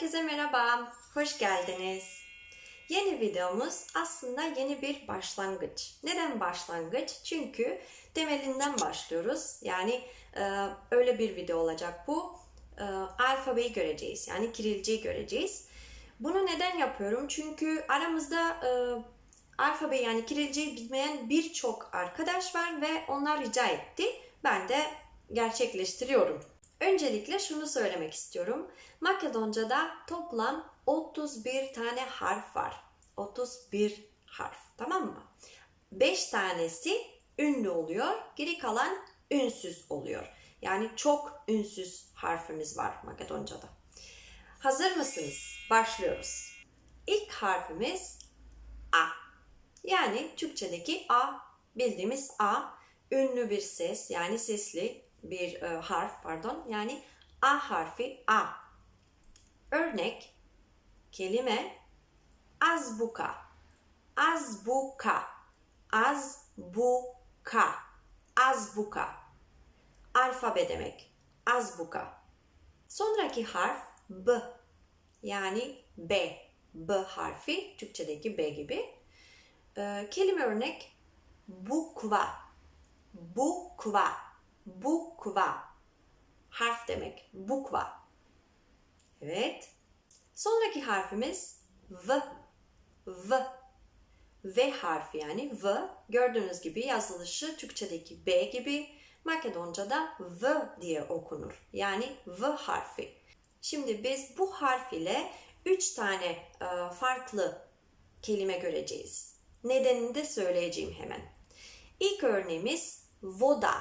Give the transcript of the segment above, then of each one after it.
Herkese merhaba, hoş geldiniz. Yeni videomuz aslında yeni bir başlangıç. Neden başlangıç? Çünkü temelinden başlıyoruz. Yani e, öyle bir video olacak bu. E, alfabeyi göreceğiz, yani Kirilceyi göreceğiz. Bunu neden yapıyorum? Çünkü aramızda e, alfabeyi yani Kirilceyi bilmeyen birçok arkadaş var ve onlar rica etti. Ben de gerçekleştiriyorum. Öncelikle şunu söylemek istiyorum. Makedonca'da toplam 31 tane harf var. 31 harf. Tamam mı? 5 tanesi ünlü oluyor. Geri kalan ünsüz oluyor. Yani çok ünsüz harfimiz var Makedonca'da. Hazır mısınız? Başlıyoruz. İlk harfimiz A. Yani Türkçedeki A bildiğimiz A ünlü bir ses yani sesli bir e, harf pardon yani A harfi A. Örnek kelime azbuka. Azbuka. Azbuka. Azbuka. Alfabe demek. Azbuka. Sonraki harf B. Yani B. B harfi Türkçedeki B gibi. Ee, kelime örnek bukva. Bukva. Bukva. Harf demek. Bukva. Evet. Sonraki harfimiz V. V. V harfi yani V. Gördüğünüz gibi yazılışı Türkçedeki B gibi. Makedonca'da V diye okunur. Yani V harfi. Şimdi biz bu harf ile 3 tane e, farklı kelime göreceğiz. Nedenini de söyleyeceğim hemen. İlk örneğimiz voda.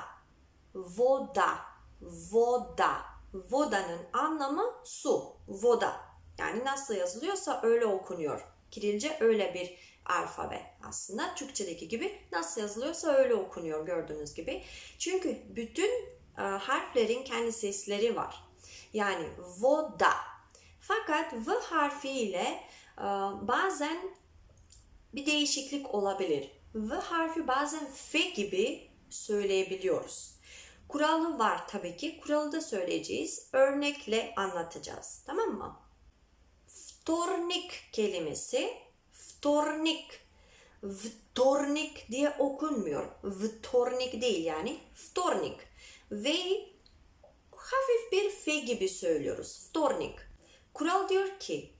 Voda. Voda. Voda'nın anlamı su. Voda. Yani nasıl yazılıyorsa öyle okunuyor. Kirilce öyle bir alfabe aslında. Türkçedeki gibi nasıl yazılıyorsa öyle okunuyor gördüğünüz gibi. Çünkü bütün e, harflerin kendi sesleri var. Yani voda. Fakat V harfi ile e, bazen bir değişiklik olabilir. V harfi bazen F gibi söyleyebiliyoruz. Kuralı var tabii ki. Kuralı da söyleyeceğiz. Örnekle anlatacağız. Tamam mı? Vtornik kelimesi vtornik vtornik diye okunmuyor. Vtornik değil yani vtornik. Ve hafif bir F gibi söylüyoruz. Vtornik. Kural diyor ki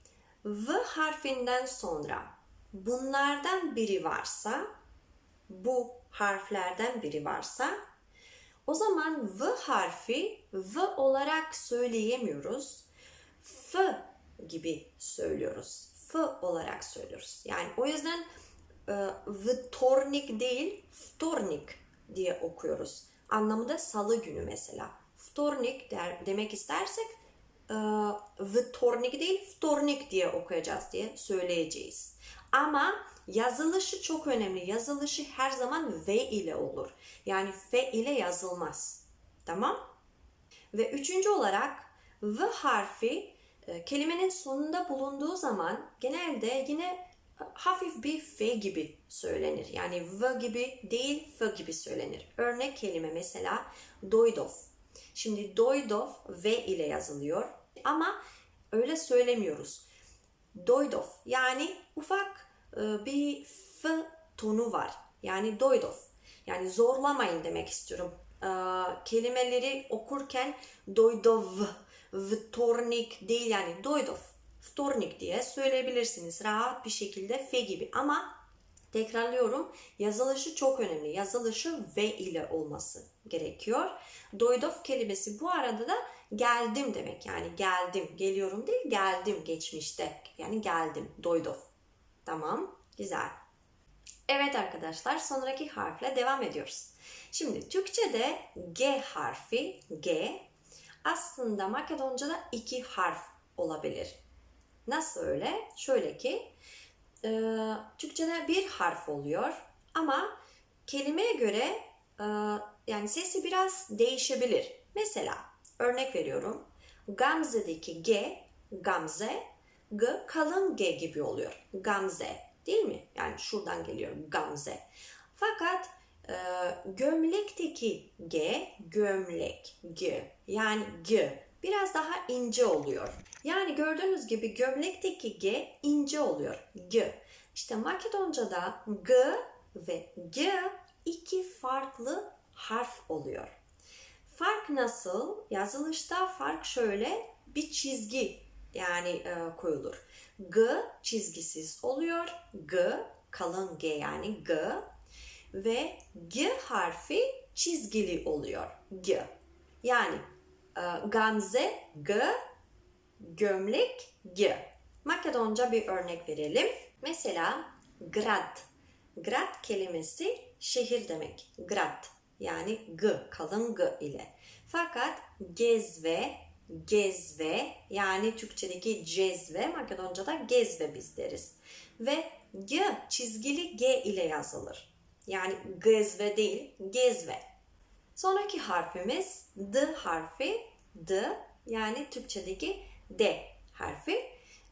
V harfinden sonra bunlardan biri varsa bu harflerden biri varsa o zaman V harfi V olarak söyleyemiyoruz. F gibi söylüyoruz. F olarak söylüyoruz. Yani o yüzden e, vtornik değil vtornik diye okuyoruz. Anlamı da salı günü mesela. Vtornik der, demek istersek e, vtornik değil vtornik diye okuyacağız diye söyleyeceğiz. Ama yazılışı çok önemli. Yazılışı her zaman V ile olur. Yani F ile yazılmaz. Tamam? Ve üçüncü olarak V harfi e, kelimenin sonunda bulunduğu zaman genelde yine hafif bir F gibi söylenir. Yani V gibi değil F gibi söylenir. Örnek kelime mesela doydov. Şimdi doydov V ile yazılıyor ama öyle söylemiyoruz. Doydov yani ufak bir F tonu var. Yani doydov. Yani zorlamayın demek istiyorum. E, kelimeleri okurken doydov, vtornik değil yani doydov, vtornik diye söyleyebilirsiniz. Rahat bir şekilde F gibi ama tekrarlıyorum yazılışı çok önemli. Yazılışı V ile olması gerekiyor. Doydov kelimesi bu arada da geldim demek. Yani geldim, geliyorum değil geldim geçmişte. Yani geldim, doydov. Tamam, güzel. Evet arkadaşlar sonraki harfle devam ediyoruz. Şimdi Türkçe'de G harfi G aslında Makedonca'da iki harf olabilir. Nasıl öyle? Şöyle ki e, Türkçe'de bir harf oluyor ama kelimeye göre e, yani sesi biraz değişebilir. Mesela örnek veriyorum. Gamze'deki G, Gamze, G kalın G gibi oluyor. Gamze değil mi? Yani şuradan geliyor Gamze. Fakat e, gömlekteki G, gömlek, G yani G biraz daha ince oluyor. Yani gördüğünüz gibi gömlekteki G ince oluyor. G. İşte Makedonca'da G ve G iki farklı harf oluyor. Fark nasıl? Yazılışta fark şöyle bir çizgi yani e, koyulur. G çizgisiz oluyor. G kalın G yani G ve G harfi çizgili oluyor. G. Yani e, Gamze G, gömlek G. Makedonca bir örnek verelim. Mesela grad. Grad kelimesi şehir demek. Grad yani G, kalın G ile. Fakat gezve, gezve yani Türkçedeki cezve, Makedonca'da gezve biz deriz. Ve G çizgili G ile yazılır. Yani gezve değil, gezve. Sonraki harfimiz D harfi. D yani Türkçedeki D harfi.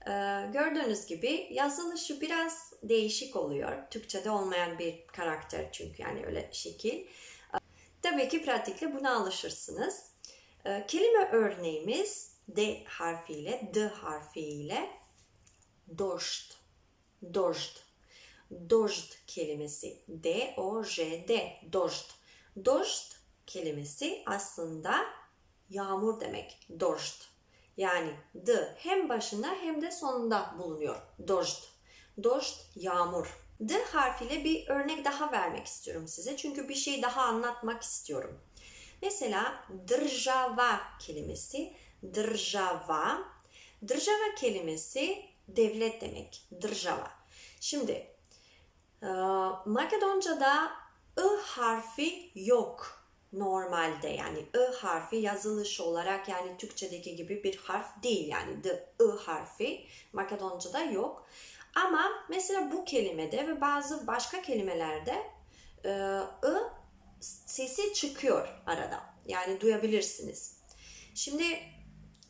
Ee, gördüğünüz gibi yazılışı biraz değişik oluyor. Türkçede olmayan bir karakter çünkü yani öyle şekil. Ee, tabii ki pratikle buna alışırsınız. Ee, kelime örneğimiz D harfiyle, D harfiyle dost, dost, dost kelimesi D-O-J-D, dost. Dost kelimesi aslında yağmur demek. Dost. Yani d hem başında hem de sonunda bulunuyor. Dost. Dost yağmur. D harfiyle bir örnek daha vermek istiyorum size. Çünkü bir şey daha anlatmak istiyorum. Mesela država kelimesi. Država. Država kelimesi devlet demek. Država. Şimdi e, Makedonca'da I harfi yok normalde yani I harfi yazılış olarak yani Türkçedeki gibi bir harf değil yani the I harfi Makedonca'da yok. Ama mesela bu kelimede ve bazı başka kelimelerde e, I sesi çıkıyor arada. Yani duyabilirsiniz. Şimdi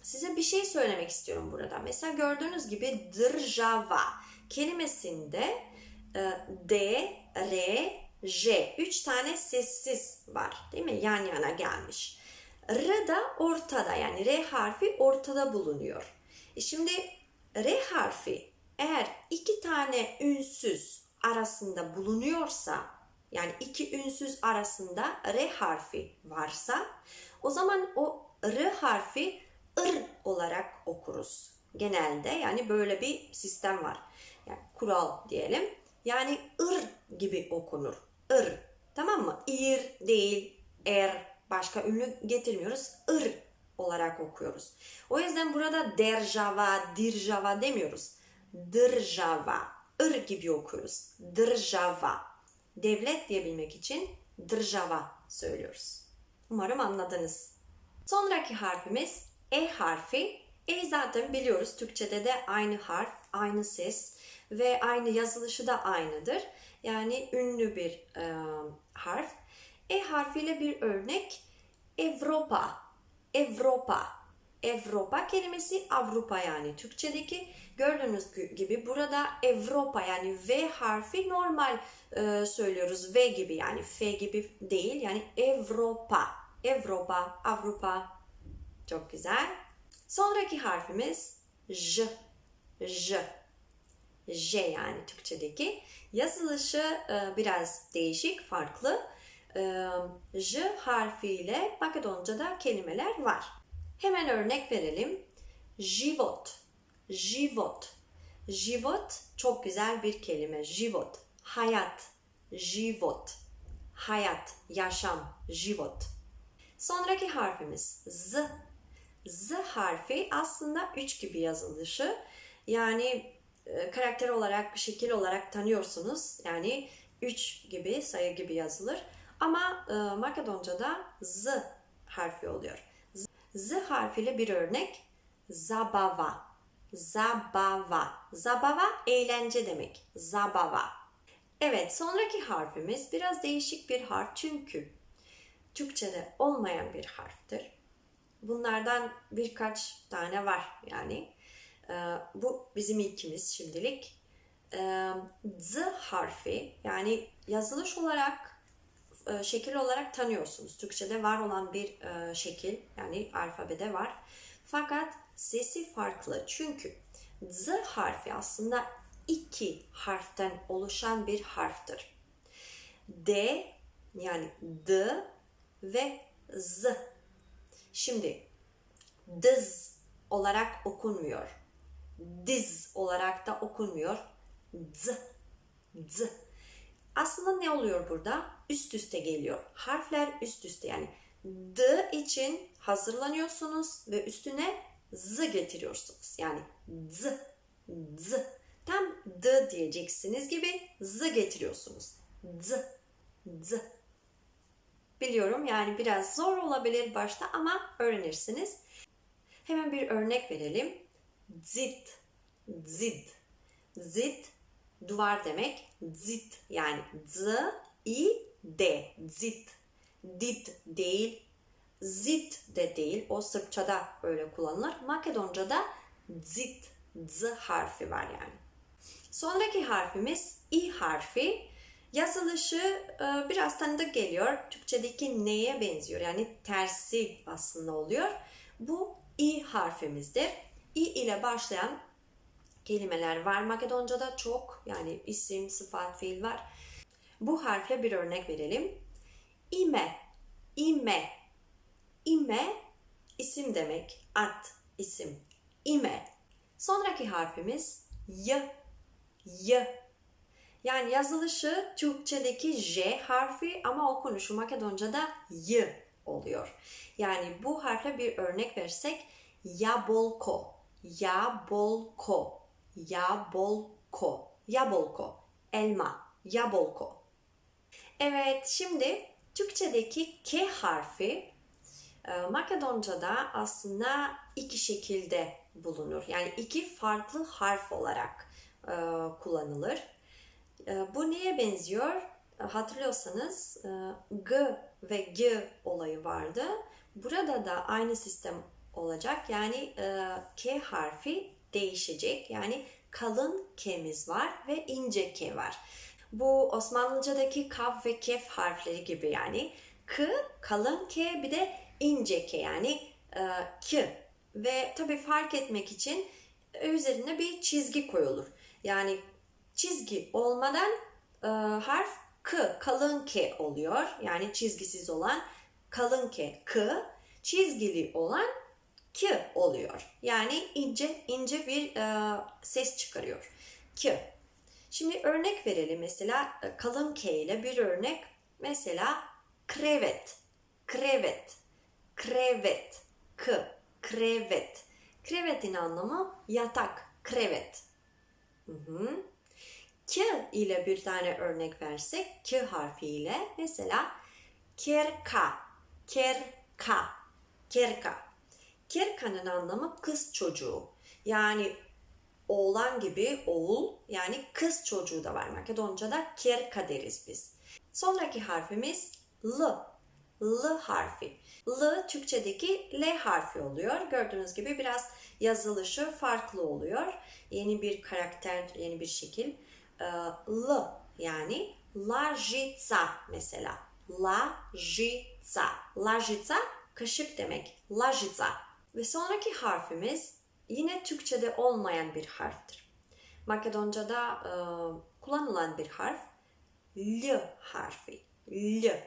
size bir şey söylemek istiyorum burada. Mesela gördüğünüz gibi država kelimesinde e, D, R, J. Üç tane sessiz var değil mi? Yan yana gelmiş. R da ortada yani R harfi ortada bulunuyor. E şimdi R harfi eğer iki tane ünsüz arasında bulunuyorsa yani iki ünsüz arasında R harfi varsa o zaman o R harfi ır olarak okuruz. Genelde yani böyle bir sistem var. Yani kural diyelim. Yani ır gibi okunur ır. Tamam mı? İr değil, er, başka ünlü getirmiyoruz. Ir olarak okuyoruz. O yüzden burada derjava, dirjava demiyoruz. Dırjava, ır gibi okuyoruz. Dırjava. Devlet diyebilmek için dırjava söylüyoruz. Umarım anladınız. Sonraki harfimiz E harfi. E zaten biliyoruz Türkçede de aynı harf, aynı ses ve aynı yazılışı da aynıdır. Yani ünlü bir e, harf. E harfiyle bir örnek Avrupa. Avrupa. Avrupa kelimesi Avrupa yani Türkçedeki gördüğünüz gibi burada Avrupa yani V harfi normal e, söylüyoruz V gibi yani F gibi değil yani Avrupa. Avrupa, Avrupa. Çok güzel. Sonraki harfimiz J. J. J yani Türkçedeki. Yazılışı e, biraz değişik, farklı. E, J harfiyle Makedonca'da kelimeler var. Hemen örnek verelim. Život, život. Život çok güzel bir kelime. Život, hayat, život. Hayat, yaşam, život. Sonraki harfimiz Z. Z harfi aslında üç gibi yazılışı. Yani e, karakter olarak, şekil olarak tanıyorsunuz. Yani 3 gibi, sayı gibi yazılır. Ama e, Makedonca'da Z harfi oluyor. Z, harfiyle bir örnek zabava. Zabava. Zabava eğlence demek. Zabava. Evet sonraki harfimiz biraz değişik bir harf çünkü Türkçe'de olmayan bir harftir. Bunlardan birkaç tane var yani. Ee, bu bizim ilkimiz şimdilik. Ee, Z harfi yani yazılış olarak e, şekil olarak tanıyorsunuz. Türkçe'de var olan bir e, şekil yani alfabede var. Fakat sesi farklı çünkü Z harfi aslında iki harften oluşan bir harftir. D yani D ve Z. Şimdi dız olarak okunmuyor. Diz olarak da okunmuyor. Z. Z. Aslında ne oluyor burada? Üst üste geliyor. Harfler üst üste yani D için hazırlanıyorsunuz ve üstüne Z getiriyorsunuz. Yani Z, Z. Tam D diyeceksiniz gibi Z getiriyorsunuz. Z, Z. Biliyorum yani biraz zor olabilir başta ama öğrenirsiniz. Hemen bir örnek verelim. Zit, zid. Zit duvar demek. Zit yani z, i, d. Zit. Dit değil. Zit de değil. O Sırpçada öyle kullanılır. Makedonca'da zit, z harfi var yani. Sonraki harfimiz i harfi. Yazılışı e, biraz tanıdık geliyor. Türkçedeki neye benziyor? Yani tersi aslında oluyor. Bu i harfimizdir. i ile başlayan kelimeler var. Makedonca'da çok yani isim, sıfat, fiil var. Bu harfle bir örnek verelim. İme, ime, ime isim demek. At, isim. İme. Sonraki harfimiz y, y. Yani yazılışı Türkçedeki J harfi ama okunuşu Makedonca'da Y oluyor. Yani bu harfle bir örnek versek Yabolko, Yabolko, Yabolko, Yabolko, elma, Yabolko. Evet şimdi Türkçedeki K harfi e, Makedonca'da aslında iki şekilde bulunur. Yani iki farklı harf olarak e, kullanılır. E, bu neye benziyor? Hatırlıyorsanız G ve G olayı vardı. Burada da aynı sistem olacak. Yani K harfi değişecek. Yani kalın K'miz var ve ince K var. Bu Osmanlıca'daki kaf ve kef harfleri gibi yani. K, kalın K bir de ince K yani K. Ve tabii fark etmek için üzerine bir çizgi koyulur. Yani çizgi olmadan harf K, kalın K oluyor. Yani çizgisiz olan kalın K, K. Çizgili olan K oluyor. Yani ince ince bir e, ses çıkarıyor. K. Şimdi örnek verelim mesela kalın K ile bir örnek. Mesela krevet, krevet, krevet, k, krevet. Krevetin anlamı yatak, krevet. Hı hı. K ile bir tane örnek versek, K harfiyle mesela kerka, kerka, kerka. Kerka'nın anlamı kız çocuğu. Yani oğlan gibi oğul yani kız çocuğu da var. Makedonca'da kerka deriz biz. Sonraki harfimiz L. L harfi. L Türkçedeki L harfi oluyor. Gördüğünüz gibi biraz yazılışı farklı oluyor. Yeni bir karakter, yeni bir şekil. L yani Lajica mesela. Lajica. Lajica kaşık demek. Lajica. Ve sonraki harfimiz yine Türkçe'de olmayan bir harftir. Makedonca'da e, kullanılan bir harf L harfi. L.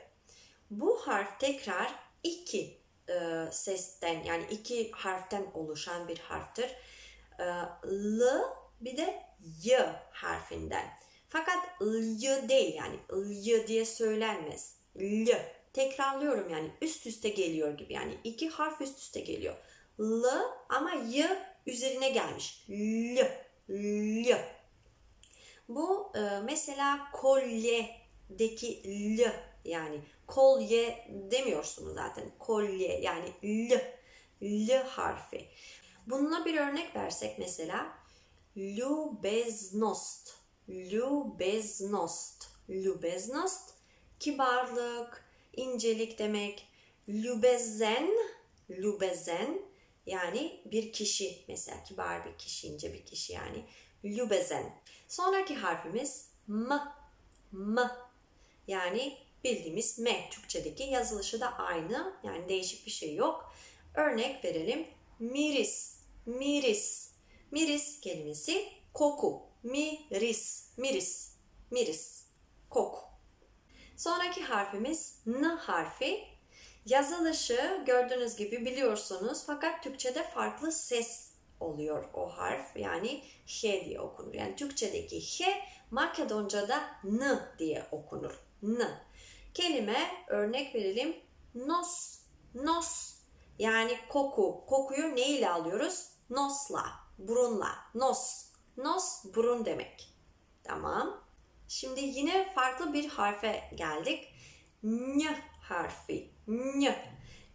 Bu harf tekrar iki e, sesten yani iki harften oluşan bir harftir. E, L bir de Y harfinden. Fakat L değil yani L diye söylenmez. L. Tekrarlıyorum yani üst üste geliyor gibi yani iki harf üst üste geliyor. L ama Y üzerine gelmiş. L. L. Bu e, mesela kolyedeki L yani kolye demiyorsunuz zaten. Kolye yani L. L harfi. Bununla bir örnek versek mesela Lubeznost. Lubeznost. Lubeznost kibarlık, incelik demek. Lubezen, lubezen yani bir kişi mesela kibar bir kişi, ince bir kişi yani. Lubezen. Sonraki harfimiz M. M. Yani bildiğimiz M. Türkçedeki yazılışı da aynı. Yani değişik bir şey yok. Örnek verelim. miris, miris. Miris kelimesi koku. Miris, miris, miris, koku. Sonraki harfimiz N harfi. Yazılışı gördüğünüz gibi biliyorsunuz fakat Türkçe'de farklı ses oluyor o harf. Yani H diye okunur. Yani Türkçedeki H Makedonca'da N diye okunur. N. Kelime örnek verelim. Nos, nos. Yani koku. Kokuyu ne ile alıyoruz? Nosla, burunla. Nos. Nos burun demek. Tamam. Şimdi yine farklı bir harfe geldik. N harfi. N.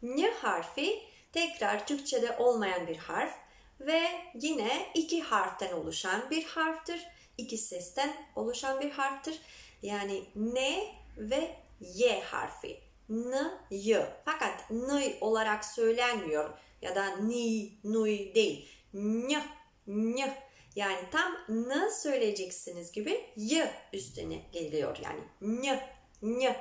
N harfi tekrar Türkçe'de olmayan bir harf ve yine iki harften oluşan bir harftir. İki sesten oluşan bir harftir. Yani N ve Y harfi. N, Y. Fakat N olarak söylenmiyor ya da Ni, Nuy değil. N, N. Yani tam N söyleyeceksiniz gibi Y üstüne geliyor. Yani N, N.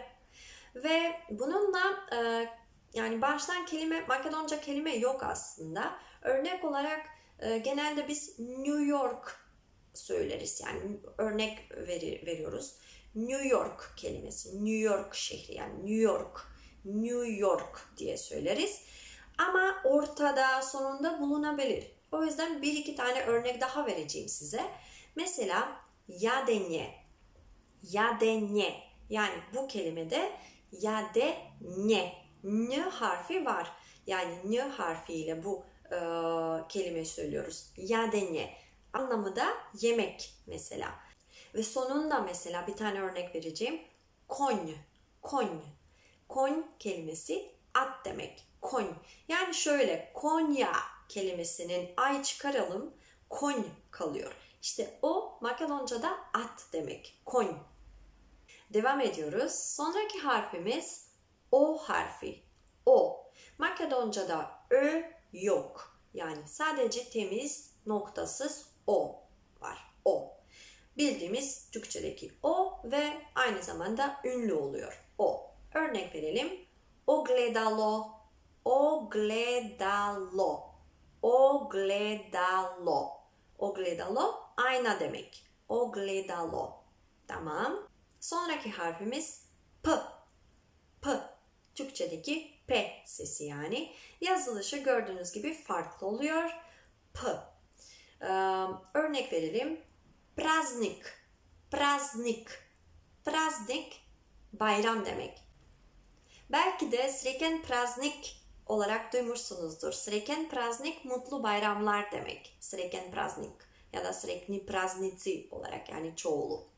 Ve bununla e, yani baştan kelime, Makedonca kelime yok aslında. Örnek olarak e, genelde biz New York söyleriz. Yani örnek veri, veriyoruz. New York kelimesi. New York şehri yani New York. New York diye söyleriz. Ama ortada sonunda bulunabilir. O yüzden bir iki tane örnek daha vereceğim size. Mesela yadenye. Yadenye. Yani bu kelimede yadenye. N harfi var. Yani N harfiyle bu e, kelime söylüyoruz. Yadenye. Anlamı da yemek mesela. Ve sonunda mesela bir tane örnek vereceğim. Kon. Kon. Kon kelimesi at demek. Kon. Yani şöyle Konya kelimesinin ay çıkaralım. Kon kalıyor. İşte o Makedonca'da at demek. Kon. Devam ediyoruz. Sonraki harfimiz O harfi. O. Makedonca'da Ö yok. Yani sadece temiz noktasız O var. O. Bildiğimiz Türkçedeki O ve aynı zamanda ünlü oluyor. O. Örnek verelim. Ogledalo. Ogledalo. Ogledalo. Ogledalo ayna demek. Ogledalo. Tamam. Sonraki harfimiz P. P. Türkçedeki P sesi yani. Yazılışı gördüğünüz gibi farklı oluyor. P. Ee, örnek verelim. Praznik. Praznik. Praznik bayram demek. Belki de Sreken Praznik olarak duymuşsunuzdur. Sreken Praznik mutlu bayramlar demek. Sreken Praznik ya da Srekni Praznici olarak yani çoğulu.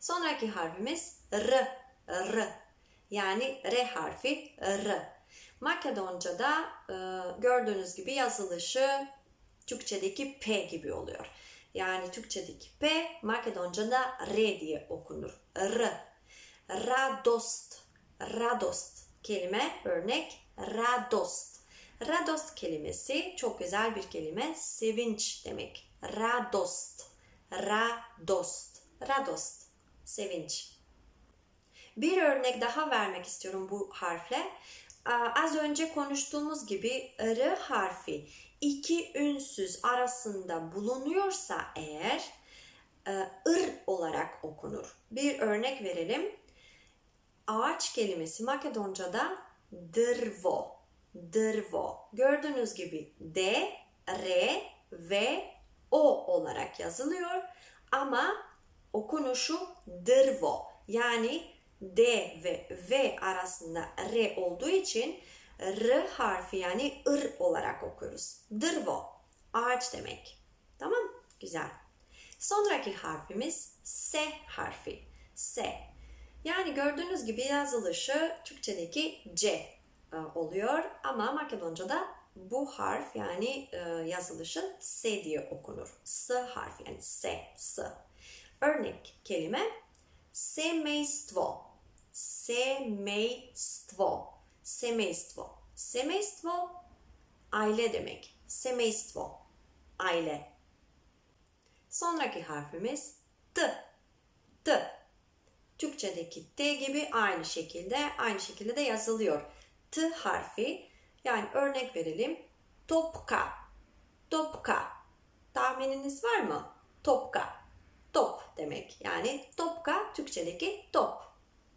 Sonraki harfimiz R. R. Yani R harfi R. Makedonca'da e, gördüğünüz gibi yazılışı Türkçedeki P gibi oluyor. Yani Türkçedeki P Makedonca'da R diye okunur. R. Radost. Radost kelime örnek radost. Radost kelimesi çok güzel bir kelime. Sevinç demek. Radost. Radost. Radost. Sevinç. Bir örnek daha vermek istiyorum bu harfle. Az önce konuştuğumuz gibi R harfi iki ünsüz arasında bulunuyorsa eğer ır olarak okunur. Bir örnek verelim. Ağaç kelimesi Makedonca'da drvo. Drvo. Gördüğünüz gibi D, R ve O olarak yazılıyor. Ama okunuşu drvo. Yani D ve V arasında R olduğu için R harfi yani ır olarak okuyoruz. Drvo. Ağaç demek. Tamam? Güzel. Sonraki harfimiz S harfi. S. Yani gördüğünüz gibi yazılışı Türkçedeki C e, oluyor ama Makedonca'da bu harf yani e, yazılışı S diye okunur. S harfi yani S, S. Örnek kelime semejstvo. Semejstvo. Semejstvo. Semejstvo aile demek. Semejstvo aile. Sonraki harfimiz T. T. Türkçedeki T gibi aynı şekilde aynı şekilde de yazılıyor. T harfi yani örnek verelim. Topka. Topka. Tahmininiz var mı? Topka. Top demek. Yani topka Türkçedeki top.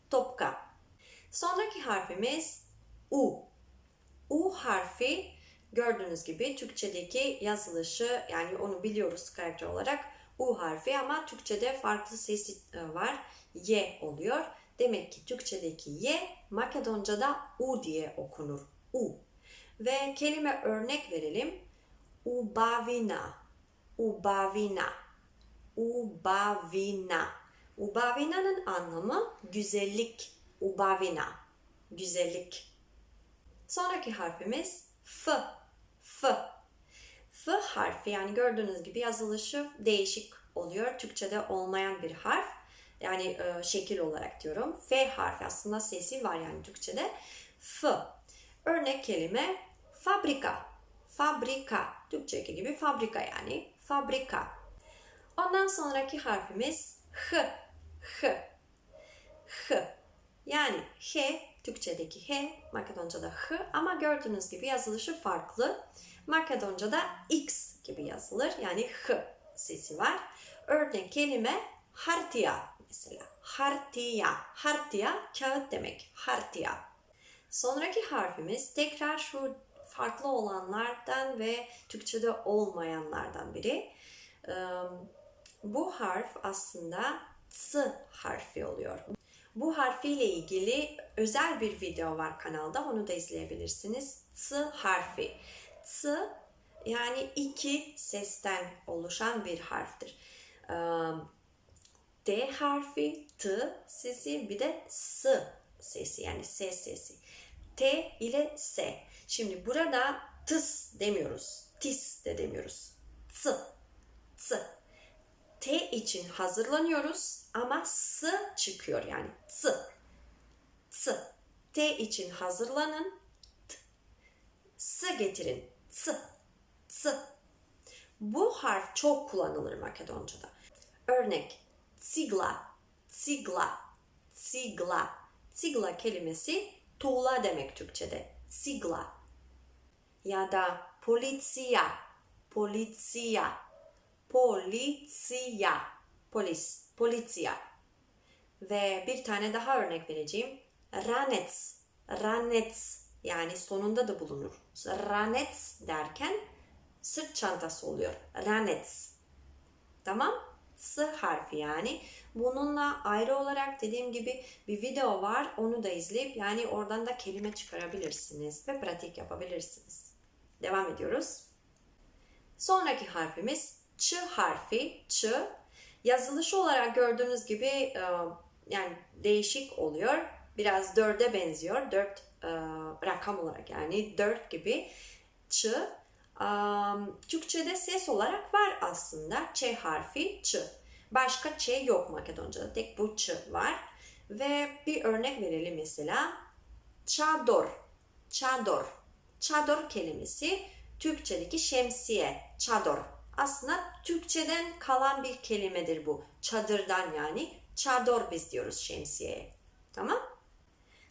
Topka. Sonraki harfimiz U. U harfi gördüğünüz gibi Türkçedeki yazılışı yani onu biliyoruz karakter olarak U harfi ama Türkçede farklı sesi e, var. Y oluyor. Demek ki Türkçedeki Y Makedonca'da U diye okunur. U. Ve kelime örnek verelim. Ubavina. Ubavina. Ubavina. Ubavina'nın anlamı güzellik. Ubavina. Güzellik. Sonraki harfimiz F. F. F harfi yani gördüğünüz gibi yazılışı değişik oluyor. Türkçe'de olmayan bir harf. Yani e, şekil olarak diyorum. F harfi aslında sesi var yani Türkçe'de. F. Örnek kelime fabrika. Fabrika. Türkçedeki gibi fabrika yani. Fabrika. Ondan sonraki harfimiz H. H. H. Yani H, Türkçedeki H, Makedonca'da H ama gördüğünüz gibi yazılışı farklı. Makedonca'da X gibi yazılır. Yani H sesi var. Örnek kelime hartiya mesela. Hartiya. Hartiya kağıt demek. Hartiya. Sonraki harfimiz tekrar şu farklı olanlardan ve Türkçe'de olmayanlardan biri. Bu harf aslında S harfi oluyor. Bu harfiyle ilgili özel bir video var kanalda. Onu da izleyebilirsiniz. S harfi. S yani iki sesten oluşan bir harftir. D harfi, T sesi bir de S sesi yani S sesi. T ile S. Şimdi burada tıs demiyoruz. Tis de demiyoruz. S. S. T için hazırlanıyoruz ama S çıkıyor yani S. S. T için hazırlanın. T. S getirin. S. S. Bu harf çok kullanılır Makedonca'da. Örnek sigla, sigla, sigla. Sigla kelimesi tuğla demek Türkçe'de. Sigla. Ya da politsiya, politsiya, politsiya, polis, politsiya. Ve bir tane daha örnek vereceğim. Ranets, ranets yani sonunda da bulunur. Ranets derken sırt çantası oluyor. Ranets. Tamam? S harfi yani. Bununla ayrı olarak dediğim gibi bir video var. Onu da izleyip yani oradan da kelime çıkarabilirsiniz ve pratik yapabilirsiniz. Devam ediyoruz. Sonraki harfimiz Ç harfi. Ç. Yazılışı olarak gördüğünüz gibi e, yani değişik oluyor. Biraz dörde benziyor. Dört e, rakam olarak yani dört gibi. Ç. Türkçe'de ses olarak var aslında. Ç harfi Ç. Başka Ç yok Makedonca'da. Tek bu Ç var. Ve bir örnek verelim mesela. Çador. Çador. Çador kelimesi Türkçedeki şemsiye. Çador. Aslında Türkçeden kalan bir kelimedir bu. Çadırdan yani. Çador biz diyoruz şemsiyeye. Tamam?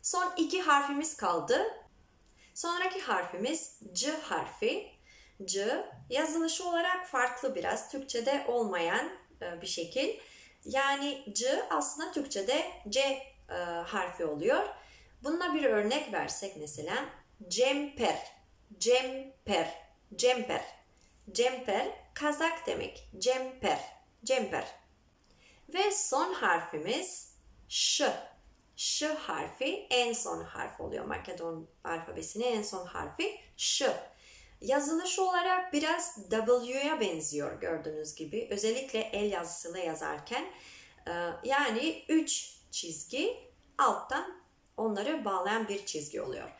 Son iki harfimiz kaldı. Sonraki harfimiz C harfi. C yazılışı olarak farklı biraz. Türkçede olmayan bir şekil. Yani C aslında Türkçede C e, harfi oluyor. Bununla bir örnek versek mesela cemper, cemper, cemper, cemper kazak demek. Cemper, cemper. Ve son harfimiz ş. Ş harfi en son harf oluyor. Makedon alfabesinin en son harfi ş. Yazılış olarak biraz W'ya benziyor gördüğünüz gibi. Özellikle el yazısıyla yazarken. Yani 3 çizgi alttan onları bağlayan bir çizgi oluyor.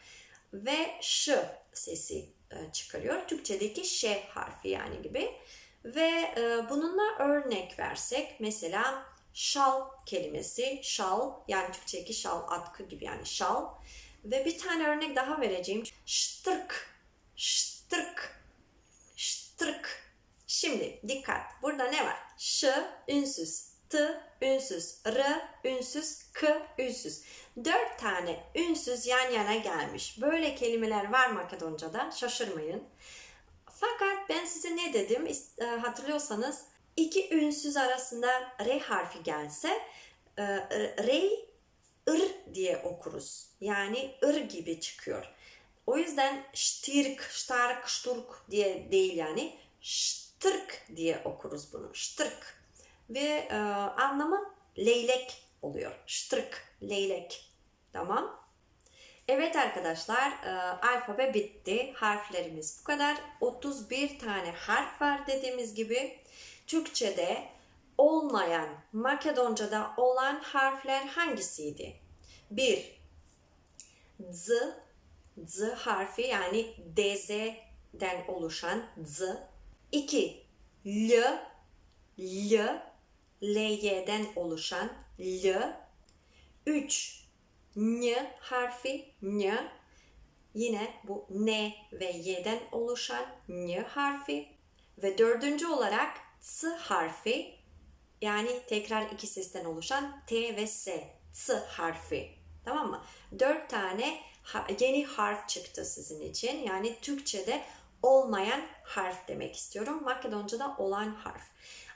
Ve ş sesi çıkarıyor. Türkçedeki ş harfi yani gibi. Ve bununla örnek versek mesela şal kelimesi, şal yani Türkçedeki şal atkı gibi yani şal. Ve bir tane örnek daha vereceğim. Ştırk, ştırk, ştırk. Şimdi dikkat. Burada ne var? Ş ünsüz, T ünsüz, R ünsüz, K ünsüz. Dört tane ünsüz yan yana gelmiş. Böyle kelimeler var Makedonca'da. Şaşırmayın. Fakat ben size ne dedim e, hatırlıyorsanız iki ünsüz arasında R harfi gelse e, R ır diye okuruz. Yani ır gibi çıkıyor. O yüzden ştirk, stark, şturk diye değil yani ştırk diye okuruz bunu. Ştırk. Ve e, anlamı leylek oluyor. Ştırk, leylek. Tamam. Evet arkadaşlar e, alfabe bitti. Harflerimiz bu kadar. 31 tane harf var dediğimiz gibi. Türkçe'de olmayan, Makedonca'da olan harfler hangisiydi? 1. Z, Z harfi yani DZ'den oluşan Z. 2. L, L, LY'den oluşan L. 3. N harfi N. Yine bu N ve Y'den oluşan N harfi. Ve dördüncü olarak S harfi yani tekrar iki sesten oluşan T ve S. S harfi. Tamam mı? Dört tane yeni harf çıktı sizin için. Yani Türkçe'de olmayan harf demek istiyorum. Makedonca'da olan harf.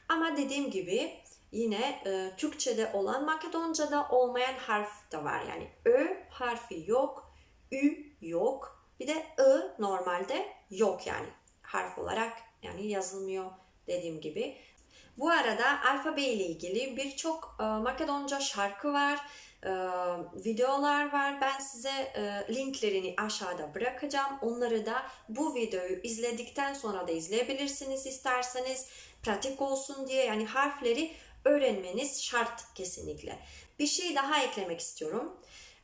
Ama dediğim gibi yine e, Türkçe'de olan Makedonca'da olmayan harf de var. Yani Ö harfi yok, Ü yok. Bir de I normalde yok yani harf olarak yani yazılmıyor dediğim gibi. Bu arada alfabe ile ilgili birçok e, Makedonca şarkı var, e, videolar var. Ben size e, linklerini aşağıda bırakacağım. Onları da bu videoyu izledikten sonra da izleyebilirsiniz isterseniz. Pratik olsun diye yani harfleri öğrenmeniz şart kesinlikle. Bir şey daha eklemek istiyorum.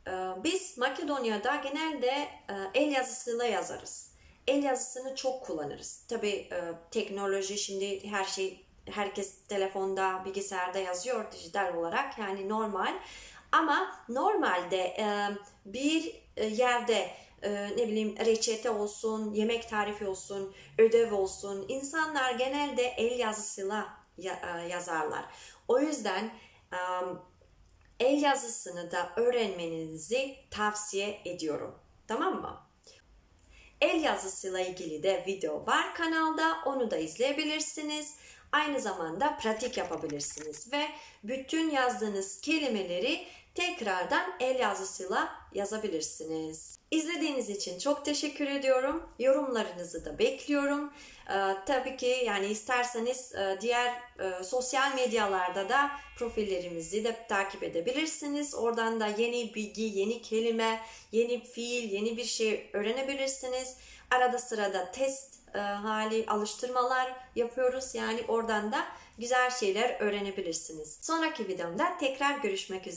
E, Biz Makedonya'da genelde e, el yazısıyla yazarız. El yazısını çok kullanırız. Tabii e, teknoloji şimdi her şey herkes telefonda, bilgisayarda yazıyor dijital olarak yani normal. Ama normalde e, bir yerde ne bileyim reçete olsun, yemek tarifi olsun, ödev olsun insanlar genelde el yazısıyla ya- yazarlar. O yüzden e, el yazısını da öğrenmenizi tavsiye ediyorum. Tamam mı? El yazısıyla ilgili de video var kanalda. Onu da izleyebilirsiniz. Aynı zamanda pratik yapabilirsiniz ve bütün yazdığınız kelimeleri tekrardan el yazısıyla yazabilirsiniz. İzlediğiniz için çok teşekkür ediyorum. Yorumlarınızı da bekliyorum. Ee, tabii ki yani isterseniz e, diğer e, sosyal medyalarda da profillerimizi de takip edebilirsiniz. Oradan da yeni bilgi, yeni kelime, yeni fiil, yeni bir şey öğrenebilirsiniz. Arada sırada test e, hali alıştırmalar yapıyoruz. Yani oradan da güzel şeyler öğrenebilirsiniz. Sonraki videomda tekrar görüşmek üzere.